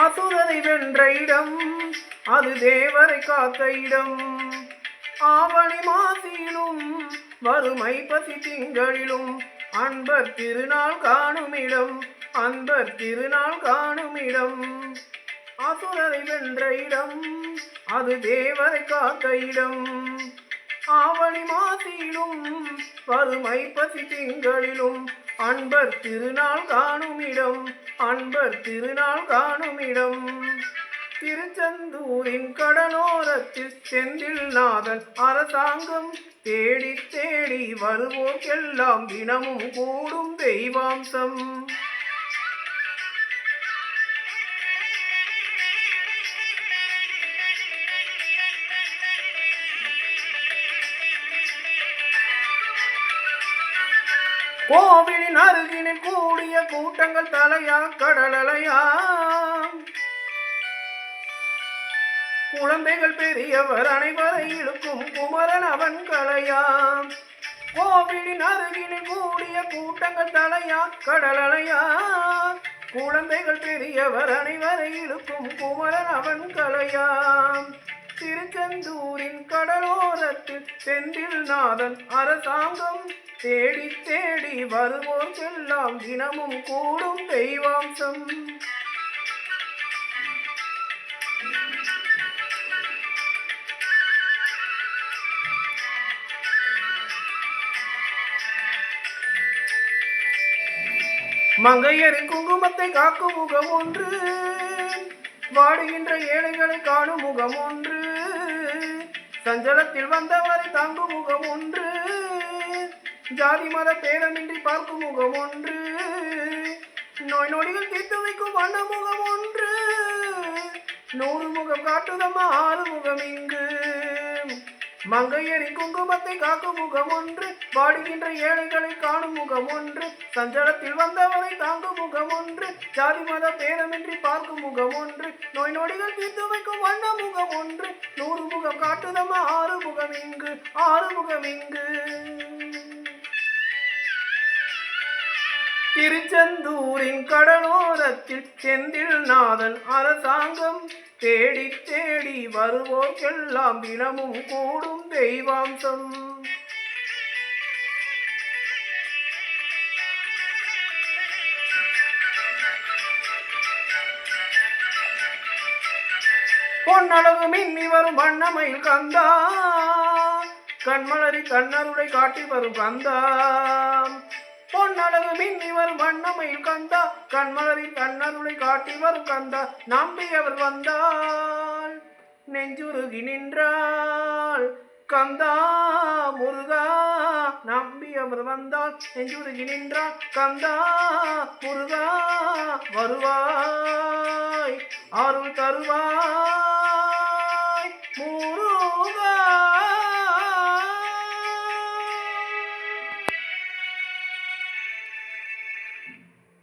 அசுரரை வென்ற இடம் அது தேவரை காத்த இடம். ஆவணி மாசியிலும் வறுமை பசி திங்களிலும் அன்பர் திருநாள் காணும் இடம் அன்பர் திருநாள் காணும் இடம் அசுரரை வென்ற இடம் அது தேவரை காத்த இடம். ஆவணி மாசியிலும் வறுமை பசி திங்களிலும் அன்பர் திருநாள் காணுமிடம் அன்பர் திருநாள் காணுமிடம் திருச்செந்தூரின் கடலோரத்தில் செந்தில் நாதன் அரசாங்கம் தேடி தேடி வருவோர்க்கெல்லாம் தினமும் கூடும் தெய்வாம்சம். கோவிலின் அருகினில் கூடிய கூட்டங்கள் தலையா கடலையா குழந்தைகள் பெரியவர் அனைவரை இழுக்கும் குமரன் அவன் கலையாம் கோவிலின் அருகினில் கூடிய கூட்டங்கள் தலையா கடலையா குழந்தைகள் பெரியவர் அனைவரை இழுக்கும் குமரன் அவன் கலையாம் திருச்செந்தூரின் கட கட்டு செந்தில் நாதன் அரசாங்கம். தேடி தேடி வருவோர்க்கெல்லாம் தினமும் கூடும் தெய்வாம்சம். மங்கையரின் குங்குமத்தை காக்கும் முகம் ஒன்று. வாடுகின்ற ஏழைகளை காணும் முகம் ஒன்று. சஞ்சலத்தில் வந்தவரை தாங்கும் முகம் ஒன்று. ஜாதி மத பேதமின்றி பார்க்கும் முகம் ஒன்று. நோய் நொடிகள் தீர்த்து வைக்கும் வண்ண முகம் ஒன்று. நூறு முகம் காட்டுதம்மா ஆறு முகம் இங்கு. மங்கையரி குங்குமத்தை காக்கும் முகம் ஒன்று. வாடுகின்ற ஏழைகளை காணும் முகம் ஒன்று. சஞ்சலத்தில் வந்தவரை தாங்கும் முகம் ஒன்று. ஜாதி மத பேதமின்றி பார்க்கும் முகம் ஒன்று. நொடிகள் தீர்த்து வைக்கும் வண்ண முகம் ஒன்று. நூறு முகம் காட்டுதம்மா ஆறு முகம் இங்கு ஆறு முகம் இங்கு. திருச்செந்தூரின் கடலோரத்தில் செந்தில் நாதன் அரசாங்கம் தேடி தேடி வருவோர்க்கெல்லாம் தினமும் கூடும் தெய்வாம்சம். பொன்னழகு மின்னி வரும் வண்ணமயில் கந்தா. கண்மலரி கண்ணருடை காட்டி வரும் கந்தா. பொன்னழகு மின்னி வரும் வண்ணமயில் கந்தா. கண்மலரி கண்ணருளை காட்டி வரும் கந்தா. நம்பி அவர் வந்தாள் நெஞ்சுருகி நின்றாள் கந்தா முருகா நம்பி அவர் வந்தால் நெஞ்சுருகி நின்றாள் கந்தா முருகா வருவாய் அருள் தருவாய். மூறு